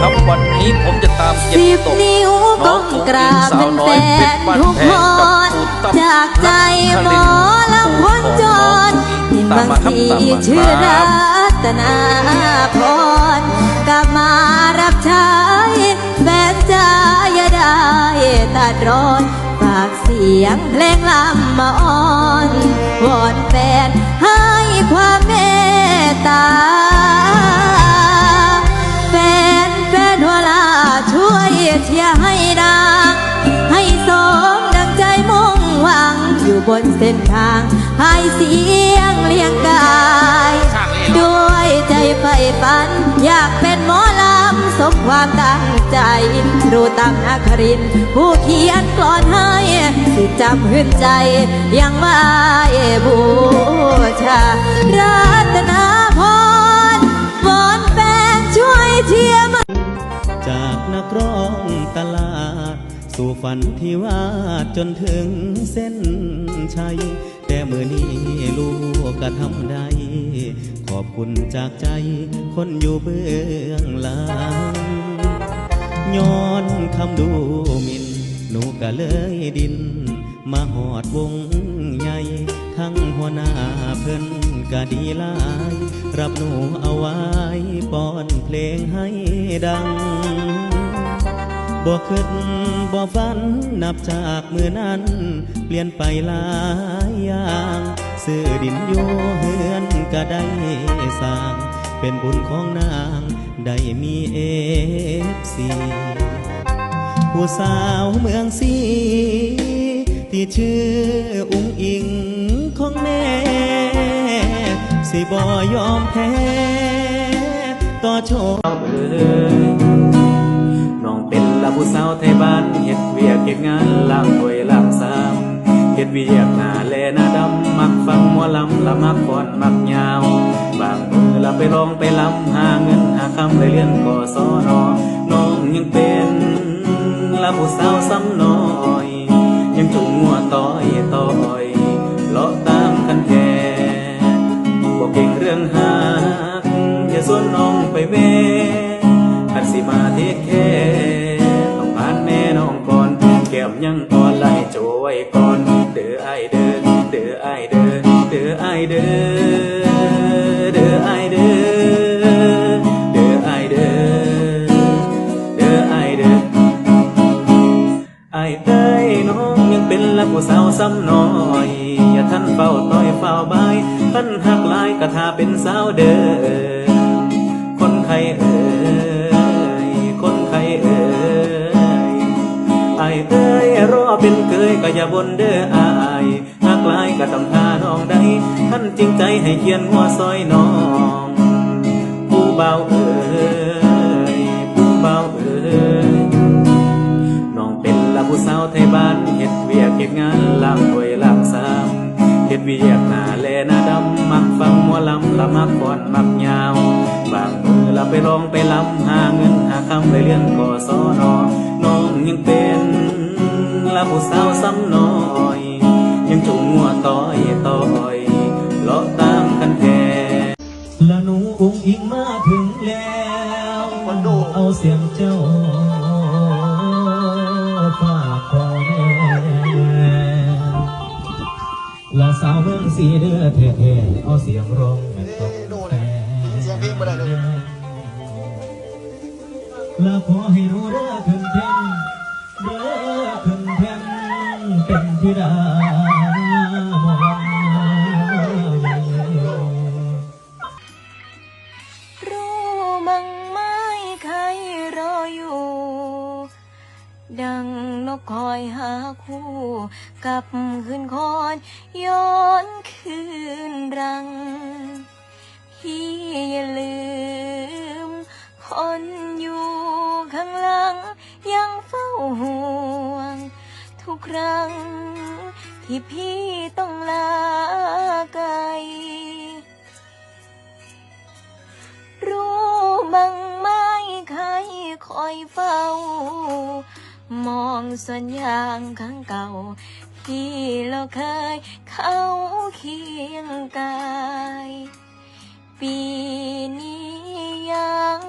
ครับวันนี้ผมจะตามเก็บสิบตกนิ้วน้ก้องมอุ๋งกอิรางบสาเป็วนน้อแฟยเพชรนบ้านทุกแพคงกับนปู่ตั้มจากใจหมอลำพ้นจรที่บางทีชื่อรัตนาพรกลับมารับใช้แฟนใจอย่าได้ตัดรอนฝากเสียงเพลงลำมาอ่อนวอนแฟนให้ความเมตตา บนเส้นทางให้เสียงเลี้ยงกาย ด้วยใจใฝ่ฝัน อยากเป็นหมอลำสมความตั้งใจรู้ตามนาคริน ผู้เขียนกลอนให้สิจำขึ้นใจ ยังไว้บูชา ฝันที่วาดจนถึงเส้นชัย แต่มือนี้ลูกก็ทำได้ ขอบคุณจากใจคนอยู่เบื้องหลังย้อนคำดูมินหนูก็เลยดิน มาหอดวงใหญ่ ทั้งหัวหน้าเพิ่นก็ดีลาย รับหนูเอาไว้ป้อนเพลงให้ดัง บ่คิดบ่ฝันนับจากมือนั้น เปลี่ยนไปหลายอย่างซื้อดินอยู่เฮือนก็ได้สร้าง เป็นบุญของนางได้มีเอฟซีผู้สาวเมืองสีที่ชื่ออุ้งอิงของแม่ สิบ่ยอมแพ้ต่อโชคเอ่ย ไทยบ้านเฮ็ดเวียกเฮ็ดงานล่างถ้วยล่างสามเฮ็ดเวียกหน้าแลหน้าดำมักฟังหมัวลำละมักฟ้อนมักยาวบางมือละไปร้องไปลำหาเงินหาคำไปเรียนกศนน้องยังเป็นละผู้สาวซ้ำน้อย เด้อไอเด้อเด้อไอเด้อเด้อไอเด้อเด้อไอเด้อไอเอ้ยน้องยังเป็นละผู้สาวซ้ำน้อยอย่าท่านเฝ้าต้อยเฝ้าบายท่านหักหลายกะทาเป็นสาวเด้อคนไข้เอ้ยคนไข้เอ้ยไอเอ้ยรอเป็นเคยก็อย่าบนเด้ออ หักลายก็ต้องทาน้องได้ท่านจริงใจให้เขียนหัวซอยน้อง ผู้เบาเอยผู้เบาเอยน้องเป็นละผู้สาวไทยบ้านเฮ็ดเวียกเฮ็ดงานล้างถ้วยล้างสามเฮ็ดเวียกหน้าแลหน้าดำมักฟังหมัวลำละมักฟ้อนมักยาวบางมือละไปร้องไปลำหาเงินหาคำไปเรียนกศนน้องยังเป็นละผู้สาวซ้ำน้อย ยังจงงัวต้อยต้อยเลาะตามกันแก่และหนูอุ้งอิงมาถึงแล้วเอาเสียงเจ้าฝากพ่อแม่และสาวเมืองสีเดือเท่ๆเอาเสียงร้องแม่ต้องแทนเสียงเพลงบ่ได้เลยและขอให้รู้เด้อขึ้นแท่ คู่กับคืนคอนย้อนคืนรัง พี่อย่าลืม คนอยู่ข้างหลัง ยังเฝ้าห่วง ทุกครั้ง ที่พี่ต้องลาไกลรู้บ้างไหมใครคอยเฝ้า มองส่วนยางข้างเก่า ที่เราเคยเข้าเคียงกาย ปีนี้ยัง